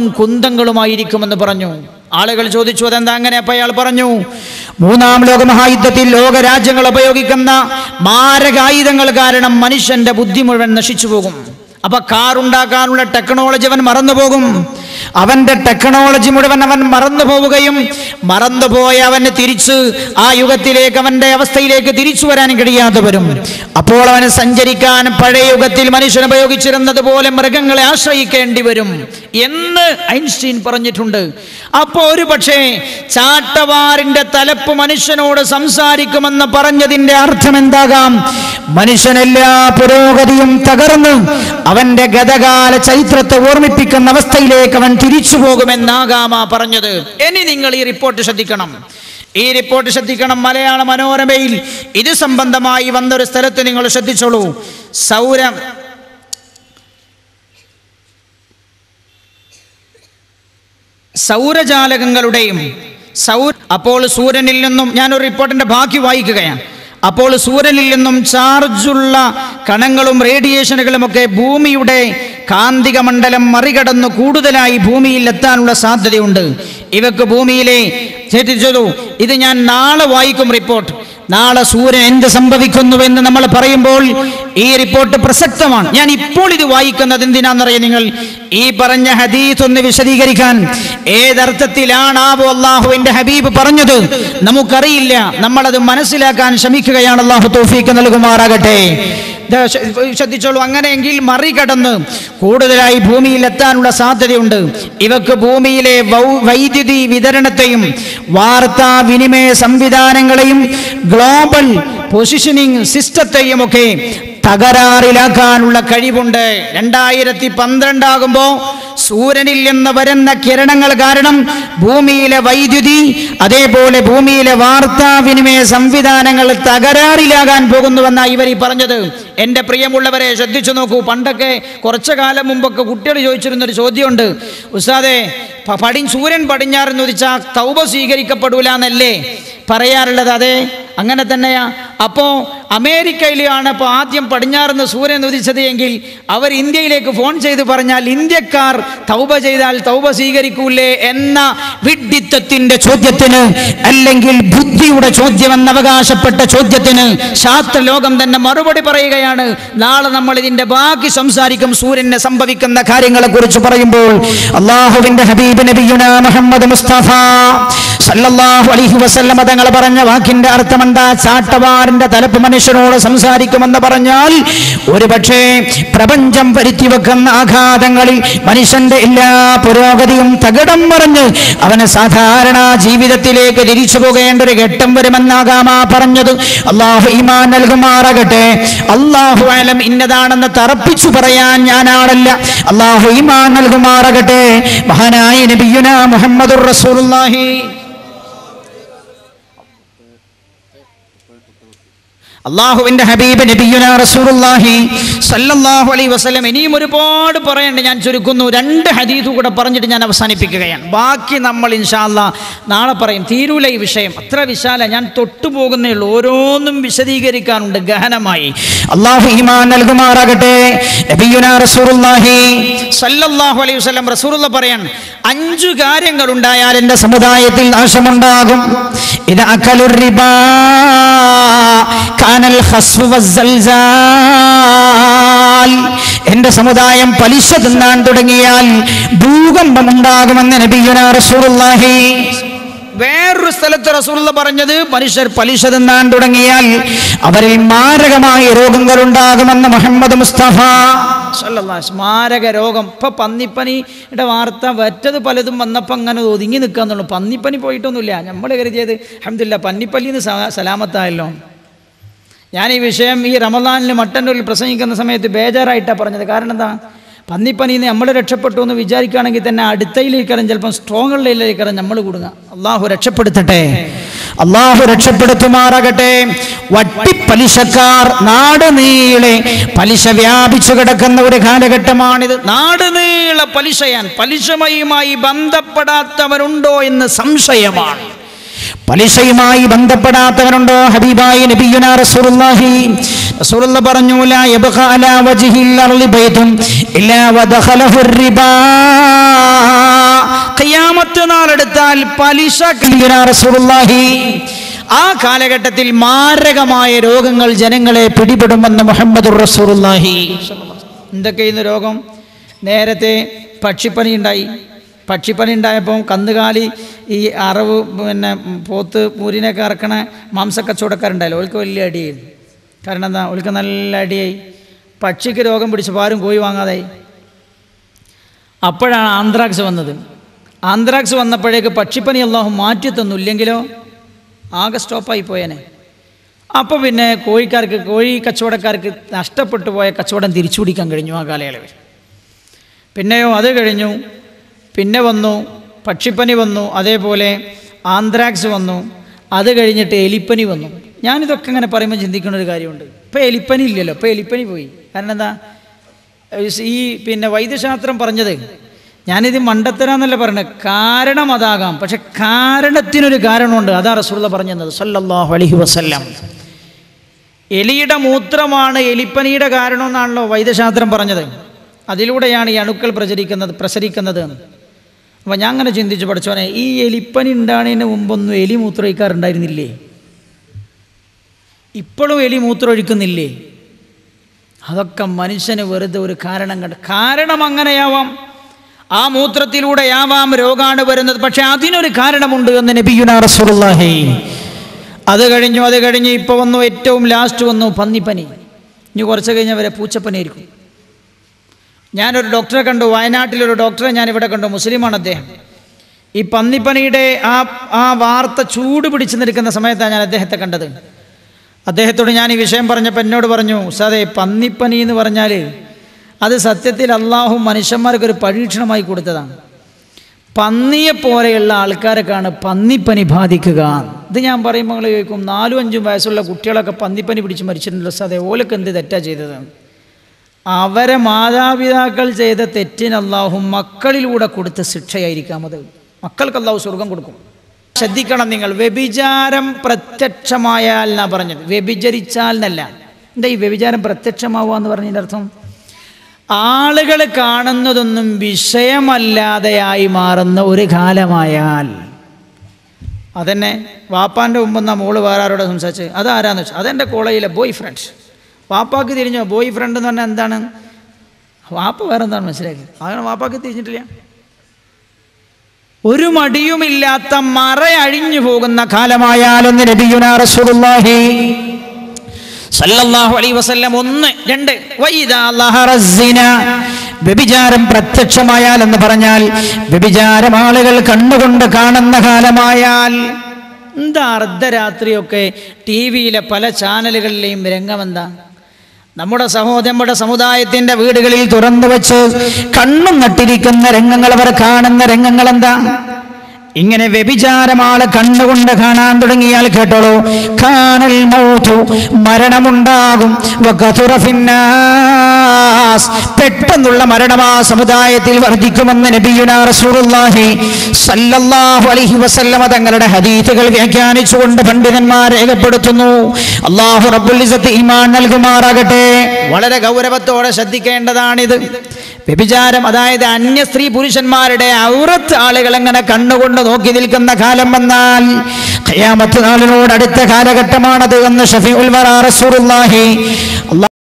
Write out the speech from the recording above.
മണ്ണും കുന്തങ്ങളുമായിരിക്കുമെന്ന് പറഞ്ഞു. ആളുകൾ ചോദിച്ചു അതെന്താ അങ്ങനെ? അപ്പൊ അയാൾ പറഞ്ഞു മൂന്നാം ലോകമഹായുദ്ധത്തിൽ ലോകരാജ്യങ്ങൾ ലോക രാജ്യങ്ങൾ ഉപയോഗിക്കുന്ന മാരകായുധങ്ങൾ കാരണം മനുഷ്യന്റെ ബുദ്ധി മുഴുവൻ നശിച്ചു പോകും. അപ്പൊ കാർ ഉണ്ടാക്കാനുള്ള ടെക്നോളജി അവൻ മറന്നുപോകും. അവന്റെ ടെക്നോളജി മുഴുവൻ അവൻ മറന്നു പോവുകയും മറന്നുപോയ അവന് തിരിച്ച് ആ യുഗത്തിലേക്ക് അവന്റെ അവസ്ഥയിലേക്ക് തിരിച്ചു വരാൻ കഴിയാതെ വരും. അപ്പോൾ അവന് സഞ്ചരിക്കാൻ പഴയ യുഗത്തിൽ മനുഷ്യൻ ഉപയോഗിച്ചിരുന്നത് പോലെ മൃഗങ്ങളെ ആശ്രയിക്കേണ്ടി വരും എന്ന് ഐൻസ്റ്റീൻ പറഞ്ഞിട്ടുണ്ട്. അപ്പോൾ ഒരു പക്ഷേ ചാട്ടവാറിന്റെ തലപ്പ് മനുഷ്യനോട് സംസാരിക്കുമെന്ന് പറഞ്ഞതിന്റെ അർത്ഥം എന്താകാം? മനുഷ്യനെല്ലാ പുരോഗതിയും തകർന്ന് അവന്റെ ഗതകാല ചരിത്രത്തെ ഓർമ്മിപ്പിക്കുന്ന അവസ്ഥയിലേക്ക് അവൻ തിരിച്ചു പോകുമെന്നാകാമ പറഞ്ഞത്. ഇനി നിങ്ങൾ ഈ റിപ്പോർട്ട് ശ്രദ്ധിക്കണം. ഈ റിപ്പോർട്ട് ശ്രദ്ധിക്കണം മലയാള മനോരമയിൽ. ഇത് സംബന്ധമായി വന്നൊരു സ്ഥലത്ത് നിങ്ങൾ ശ്രദ്ധിച്ചോളൂ. സൗര. സൗരജാലകങ്ങളുടെയും സൗ അപ്പോൾ സൂര്യനിൽ നിന്നും ഞാനൊരു റിപ്പോർട്ടിന്റെ ബാക്കി വായിക്കുകയാണ്. അപ്പോൾ സൂര്യനിൽ നിന്നും ചാർജുള്ള കണങ്ങളും റേഡിയേഷനുകളും ഒക്കെ ഭൂമിയുടെ കാന്തിക മണ്ഡലം മറികടന്ന് കൂടുതലായി ഭൂമിയിൽ എത്താനുള്ള സാധ്യതയുണ്ട്. ഇവക്ക് ഭൂമിയിലെ ചേട്ടിച്ചു ഇത് ഞാൻ നാളെ വായിക്കും റിപ്പോർട്ട്. നാളെ സൂര്യൻ എന്ത് സംഭവിക്കുന്നുവെന്ന് നമ്മൾ പറയുമ്പോൾ ഈ റിപ്പോർട്ട് പ്രസക്തമാണ്. ഞാൻ ഇപ്പോൾ ഇത് വായിക്കുന്നത് എന്തിനാണെന്നറിയാം നിങ്ങൾ? ഈ പറഞ്ഞ ഹദീസ് ഒന്ന് വിശദീകരിക്കാൻ. ഏതർത്ഥത്തിലാണാവോ അള്ളാഹുവിന്റെ ഹബീബ് പറഞ്ഞത്? നമുക്കറിയില്ല. നമ്മളത് മനസ്സിലാക്കാൻ ശ്രമിക്കുകയാണ് അള്ളാഹു തോഫീക്ക് നൽകുമാറാകട്ടെ. ശ്രദ്ധിച്ചോളൂ. അങ്ങനെയെങ്കിൽ മറികടന്ന് കൂടുതലായി ഭൂമിയിൽ എത്താനുള്ള സാധ്യതയുണ്ട്. ഇവക്ക് ഭൂമിയിലെ വൈദ്യുതി വിതരണത്തെയും വാർത്താ വിനിമയ സംവിധാനങ്ങളെയും ഗ്ലോബൽ പൊസിഷനിങ് സിസ്റ്റത്തെയും ഒക്കെ തകരാറിലാക്കാനുള്ള കഴിവുണ്ട്. രണ്ടായിരത്തി പന്ത്രണ്ടാകുമ്പോ സൂര്യനിൽ നിന്ന് വരുന്ന കിരണങ്ങൾ കാരണം ഭൂമിയിലെ വൈദ്യുതി അതേപോലെ ഭൂമിയിലെ വാർത്താവിനിമയ സംവിധാനങ്ങൾ തകരാറിലാകാൻ പോകുന്നുവെന്നാ ഇവർ ഈ പറഞ്ഞത്. എന്റെ പ്രിയമുള്ളവരെ ശ്രദ്ധിച്ചു നോക്കൂ. പണ്ടൊക്കെ കുറച്ചു കാലം മുമ്പൊക്കെ കുട്ടികൾ ചോദിച്ചിരുന്നൊരു ചോദ്യമുണ്ട്. ഉസ്താദെ പടി സൂര്യൻ പടിഞ്ഞാറെന്ന് ചോദിച്ചാൽ തൗബ സ്വീകരിക്കപ്പെടൂല എന്നല്ലേ പറയാറുള്ളത്? അതെ അങ്ങനെ തന്നെയാ. അപ്പോ അമേരിക്കയിലാണ് ഇപ്പോൾ ആദ്യം പടിഞ്ഞാറുന്ന സൂര്യൻ ഉദിച്ചത് എങ്കിൽ അവർ ഇന്ത്യയിലേക്ക് ഫോൺ ചെയ്ത് പറഞ്ഞാൽ ഇന്ത്യക്കാർ തൗബ ചെയ്താൽ തൗബ സ്വീകരിക്കൂലേ എന്ന വിഡ്ഢിത്തത്തിന്റെ ചോദ്യത്തിന് അല്ലെങ്കിൽ ബുദ്ധിയുടെ ചോദ്യം എന്ന് അവകാശപ്പെട്ട ചോദ്യത്തിന് ശാസ്ത്രലോകം തന്നെ മറുപടി പറയുകയാണ്. നാളെ നമ്മൾ ഇതിന്റെ ബാക്കി സംസാരിക്കും സൂര്യനെ സംഭവിക്കുന്ന കാര്യങ്ങളെക്കുറിച്ച് പറയുമ്പോൾ അള്ളാഹുവിന്റെ ഹബീബ് നബിയുന മുഹമ്മദ് മുസ്തഫ സല്ലല്ലാഹു അലൈഹി വസല്ലമ തങ്ങൾ പറഞ്ഞ വാക്കിന്റെ അർത്ഥമെന്താ? ചാട്ടവാറിന്റെ തലപ്പ് മനുഷ്യനോട് സംസാരിക്കുമെന്ന് പറഞ്ഞാൽ ഒരു പക്ഷേ പ്രപഞ്ചം വരുത്തി വെക്കുന്ന ആഘാതങ്ങളിൽ മനുഷ്യന്റെ എല്ലാ പുരോഗതിയും തകിടം മറിഞ്ഞ് അവന് സാധാരണ ജീവിതത്തിലേക്ക് തിരിച്ചു പോകേണ്ട ഒരു ഘട്ടം വരുമെന്നാകാമാ പറഞ്ഞത്. അള്ളാഹു ഈമാൻ നൽകുമാറാകട്ടെ. അള്ളാഹു അലം ഇന്നതാണെന്ന് തറപ്പിച്ചു പറയാൻ ഞാനാണല്ല. അള്ളാഹു ഈമാൻ നൽകുമാറാകട്ടെ. മഹാനായ നബിയുന മുഹമ്മദുർ റസൂലുള്ളാഹി. Поэтому короткий. അള്ളാഹുവിന്റെ ഹബീബ് നബിയുന റസൂലുള്ളാഹി സല്ലല്ലാഹു അലൈഹി വസല്ലം ഇനിയും ഒരുപാട് പറയേണ്ടത് ഞാൻ ചുരുക്കുന്നു. രണ്ട് ഹദീസ് കൂടെ പറഞ്ഞിട്ട് ഞാൻ അവസാനിപ്പിക്കുകയാണ്. ബാക്കി നമ്മൾ ഇൻഷാല്ല നാളെ പറയും. തീരൂല ഈ വിഷയം. അത്ര വിശാല. ഞാൻ തൊട്ടുപോകുന്നേ ഉള്ളൂ. ഓരോന്നും വിശദീകരിക്കാനുണ്ട് ഗഹനമായി. അള്ളാഹു ഈമാൻ നൽകുമാറാകട്ടെ. അലൈഹി വസല്ലം റസൂലുള്ള പറയാൻ അഞ്ചു കാര്യങ്ങൾ ഉണ്ടായാൽ എന്റെ സമുദായത്തിൽ നാശമുണ്ടാകും. കാനൽ എന്റെ സമുദായം പലിശ തിന്നാൻ തുടങ്ങിയാൽ ഭൂകമ്പം ഉണ്ടാകുമെന്ന് നബിയുന റസൂലുള്ളാഹി. വേറൊരു സ്ഥലത്ത് റസൂലുള്ള പറഞ്ഞത് മനുഷ്യർ പലിശ തിന്നാൻ തുടങ്ങിയാൽ അവരിൽ മാരകമായ രോഗങ്ങൾ ഉണ്ടാകുമെന്ന് മുഹമ്മദ് മുസ്തഫ. സ്മാരക മാരക രോഗം. ഇപ്പൊ പന്നിപ്പനിയുടെ വാർത്ത വറ്റത് പലതും വന്നപ്പോൾ അങ്ങനെ ഒതുങ്ങി നിൽക്കാന്നുള്ളൂ പന്നിപ്പനി പോയിട്ടൊന്നുമില്ല. നമ്മൾ കരുതിയത് അഹമ്മദില്ല പന്നിപ്പല്ലിന്ന് സലാമത്തായല്ലോ. ഞാൻ ഈ വിഷയം ഈ റമദാനിൽ മട്ടന്നൂരിൽ പ്രസംഗിക്കുന്ന സമയത്ത് ബേജാറായിട്ടാണ് പറഞ്ഞത്. കാരണം എന്താ? പന്നിപ്പനി നിന്ന് നമ്മൾ രക്ഷപ്പെട്ടു എന്ന് വിചാരിക്കുകയാണെങ്കിൽ തന്നെ അടുത്തയിലേക്കറിയും ചിലപ്പം സ്ട്രോങ്ങുകളിലേക്കറിയും നമ്മൾ കൂടുക. അള്ളാഹു രക്ഷപ്പെടുത്തട്ടെ. അള്ളാഹു രക്ഷപ്പെടുത്തുമാറാകട്ടെ. വട്ടിപ്പലിശക്കാർ നാട് നീളെ പലിശ വ്യാപിച്ചു കിടക്കുന്ന ഒരു കാലഘട്ടമാണിത്. നാട് നീള പലിശയാൻ പലിശമയുമായി ബന്ധപ്പെടാത്തവരുണ്ടോ എന്ന് സംശയമാണ്. പലിശയുമായി ബന്ധപ്പെടാത്തവനുണ്ടോ ഹബീബായി നബിയുന റസൂലുള്ളാഹി. റസൂലുള്ള പറഞ്ഞു ലാ യബ്ഖ അലാ വജ്ഹിൽ അർളി ബൈതുൻ ഇല്ലാ വദഖലഹു റിബാ. ഖിയാമത്ത് നാളെടുത്താൽ പലിശ റസൂലുള്ളാഹി. ആ കാലഘട്ടത്തിൽ മാരകമായ രോഗങ്ങൾ ജനങ്ങളെ പിടിപെടുമെന്ന് മുഹമ്മദ് റസൂലുള്ളാഹി. എന്തൊക്കെയെന്ന് രോഗം? നേരത്തെ പക്ഷിപ്പനി ഉണ്ടായി പക്ഷിപ്പനി ഉണ്ടായപ്പോൾ കന്നുകാലി ഈ അറവ് പിന്നെ പോത്ത് പൂരിനൊക്കെ ഇറക്കണ മാംസക്കച്ചവടക്കാരുണ്ടായല്ലോ? ഓൾക്ക് വലിയ അടിയായിരുന്നു. കാരണം എന്താ? ഓൾക്ക് നല്ല അടിയായി. പക്ഷിക്ക് രോഗം പിടിച്ചപ്പോൾ ആരും കോഴി വാങ്ങാതായി. അപ്പോഴാണ് ആന്ത്രാക്സ് വന്നത്. ആന്ത്രാക്സ് വന്നപ്പോഴേക്ക് പക്ഷിപ്പനി അള്ളാഹു മാറ്റി തന്നു. ഇല്ലെങ്കിലോ ആകെ സ്റ്റോപ്പായി പോയേനെ. അപ്പോൾ പിന്നെ കോഴിക്കാർക്ക് കോഴി കച്ചവടക്കാർക്ക് നഷ്ടപ്പെട്ടു പോയ കച്ചവടം തിരിച്ചു പിടിക്കാൻ കഴിഞ്ഞു ആ കാലയളവിൽ. പിന്നെയോ അത് കഴിഞ്ഞു. പിന്നെ വന്നു പക്ഷിപ്പനി വന്നു അതേപോലെ ആന്ത്രാക്സ് വന്നു അത് കഴിഞ്ഞിട്ട് എലിപ്പനി വന്നു. ഞാനിതൊക്കെ ഇങ്ങനെ പറയുമ്പോൾ ചിന്തിക്കുന്ന ഒരു കാര്യമുണ്ട്. ഇപ്പോൾ എലിപ്പനി ഇല്ലല്ലോ ഇപ്പോൾ എലിപ്പനി പോയി. കാരണം എന്താ? ഈ പിന്നെ വൈദ്യശാസ്ത്രം പറഞ്ഞത് ഞാനിത് മണ്ടത്തരാന്നല്ല പറഞ്ഞത് കാരണം അതാകാം പക്ഷെ കാരണത്തിനൊരു കാരണമുണ്ട് അതാ റസൂള്ള പറഞ്ഞത് സല്ലല്ലാഹു അലൈഹി വസല്ലം. എലിയുടെ മൂത്രമാണ് എലിപ്പനിയുടെ കാരണമെന്നാണല്ലോ വൈദ്യശാസ്ത്രം പറഞ്ഞത്. അതിലൂടെയാണ് ഈ അണുക്കൾ പ്രചരിക്കുന്നത് പ്രസരിക്കുന്നത് അപ്പോൾ ഞാൻ അങ്ങനെ ചിന്തിച്ച് പഠിച്ചോനെ ഈ എലിപ്പനി ഉണ്ടാകുന്നതിന് മുമ്പൊന്നും എലി മൂത്രമൊഴിക്കാറുണ്ടായിരുന്നില്ലേ? ഇപ്പോഴും എലി മൂത്രമൊഴിക്കുന്നില്ലേ? അതൊക്കെ മനുഷ്യന് വെറുതെ ഒരു കാരണം കണ്ട് കാരണം അങ്ങനെയാവാം. ആ മൂത്രത്തിലൂടെയാവാം രോഗാണ് വരുന്നത്. പക്ഷെ അതിനൊരു കാരണമുണ്ട് എന്ന് നബിയുന റസൂലുള്ളാഹി. അത് കഴിഞ്ഞു അത് കഴിഞ്ഞ് ഇപ്പോൾ വന്നു ഏറ്റവും ലാസ്റ്റ് വന്നു പന്നിപ്പനി. ഇനി കുറച്ച് കഴിഞ്ഞാൽ വരെ പൂച്ചപ്പനി ആയിരിക്കും ഞാനൊരു ഡോക്ടറെ കണ്ടു വയനാട്ടിലൊരു ഡോക്ടറെ ഞാൻ ഇവിടെ കണ്ടു മുസ്ലിമാണ് അദ്ദേഹം. ഈ പന്നിപ്പനിയുടെ ആ ആ വാർത്ത ചൂട് പിടിച്ചു നിൽക്കുന്ന സമയത്താണ് ഞാൻ അദ്ദേഹത്തെ കണ്ടത്. അദ്ദേഹത്തോട് ഞാൻ ഈ വിഷയം പറഞ്ഞപ്പോൾ എന്നോട് പറഞ്ഞു സാറേ പന്നിപ്പനി എന്ന് പറഞ്ഞാൽ അത് സത്യത്തിൽ അള്ളാഹു മനുഷ്യന്മാർക്കൊരു പരീക്ഷണമായി കൊടുത്തതാണ്. പന്നിയെ പോലെയുള്ള ആൾക്കാരൊക്കെയാണ് പന്നിപ്പനി ബാധിക്കുക. ഇത് ഞാൻ പറയുമ്പോൾ നിങ്ങൾ ചോദിക്കും നാലും അഞ്ചും വയസ്സുള്ള കുട്ടികളൊക്കെ പന്നിപ്പനി പിടിച്ച് മരിച്ചിട്ടുണ്ടല്ലോ സാറേ ഓലൊക്കെ എന്ത് തെറ്റാ ചെയ്തത്? അവരെ മാതാപിതാക്കൾ ചെയ്ത തെറ്റിന് അള്ളാഹു മക്കളിലൂടെ കൊടുത്ത ശിക്ഷയായിരിക്കാം അത്. മക്കൾക്ക് അള്ളാഹു സ്വർഗം കൊടുക്കും. ശ്രദ്ധിക്കണം നിങ്ങൾ. വ്യഭിചാരം പ്രത്യക്ഷമായാൽ എന്നാ പറഞ്ഞത്? വ്യഭിചരിച്ചാൽ എന്നല്ല. എന്താ ഈ വ്യഭിചാരം പ്രത്യക്ഷമാവുക എന്ന് പറഞ്ഞതിന്റെ അർത്ഥം? ആളുകൾ കാണുന്നതൊന്നും വിഷയമല്ലാതെയായി മാറുന്ന ഒരു കാലമായാൽ. അതന്നെ വാപ്പാന്റെ മുമ്പെന്നാ മോൾ വേറെ ആരോടെ സംസാരിച്ച് അതാരാന്ന് വെച്ചാൽ അതെന്റെ കോളേജിലെ ബോയ് ഫ്രണ്ട് വാപ്പാക്ക് തിരിഞ്ഞോ? ബോയ് ഫ്രണ്ട് എന്ന് പറഞ്ഞാൽ എന്താണ്? വാപ്പ വേറെ എന്താണ് മനസ്സിലാക്കി അങ്ങനെ വാപ്പാക്ക് തിരിഞ്ഞിട്ടില്ല. ഒരു മടിയുമില്ലാത്ത മറ അഴിഞ്ഞു പോകുന്ന കാലമായാലൊന്ന് നബിയുന റസൂലുള്ളാഹി. സല്ലല്ലാഹു അലൈഹി വസല്ലം ഒന്ന് രണ്ട്. വൈദാ ലഹറ സിന വ്യഭിചാരം പ്രത്യക്ഷമായാൽ എന്ന് പറഞ്ഞാൽ വ്യഭിചാരം ആളുകൾ കണ്ണുകൊണ്ട് കാണുന്ന കാലമായാൽ എന്താ അർദ്ധരാത്രിയൊക്കെ ടി വിയിലെ പല ചാനലുകളിലെയും രംഗമെന്താ നമ്മുടെ സഹോദര നമ്മുടെ സമുദായത്തിന്റെ വീടുകളിൽ തുറന്നു വെച്ച് കണ്ണും നട്ടിരിക്കുന്ന രംഗങ്ങൾ അവർ കാണുന്ന രംഗങ്ങൾ എന്താ ഇങ്ങനെ വ്യഭിചാരമാളെ കണ്ണുകൊണ്ട് കാണാൻ തുടങ്ങിയാൽ കേട്ടോളൂ. കാനൽ മൗതു മരണമുണ്ടാകും. പെട്ടെന്നുള്ള മരണം ആ സമുദായത്തിൽ വർദ്ധിക്കുമെന്ന് നബിയുനാ റസൂലുള്ളാഹി അലൈഹി വസല്ലമ തങ്ങളുടെ ഹദീസുകൾ വ്യാഖ്യാനിച്ചുകൊണ്ട് പണ്ഡിതന്മാർ രേഖപ്പെടുത്തുന്നു. അള്ളാഹു റബ്ബുൽ ഇസ്സത്ത് ഈമാൻ നൽകുമാറാകട്ടെ. വളരെ ഗൗരവത്തോടെ ശ്രദ്ധിക്കേണ്ടതാണിത്. വ്യഭിചാരം അതായത് അന്യ സ്ത്രീ പുരുഷന്മാരുടെ ഔറത്ത് ആളുകൾ എങ്ങനെ കണ്ണുകൊണ്ട് നോക്കി നിൽക്കുന്ന കാലം വന്നാൽ ഖിയാമത്ത് നാളിനോട് അടുത്ത കാലഘട്ടമാണത് എന്ന് ഷഫി ഉൽവർ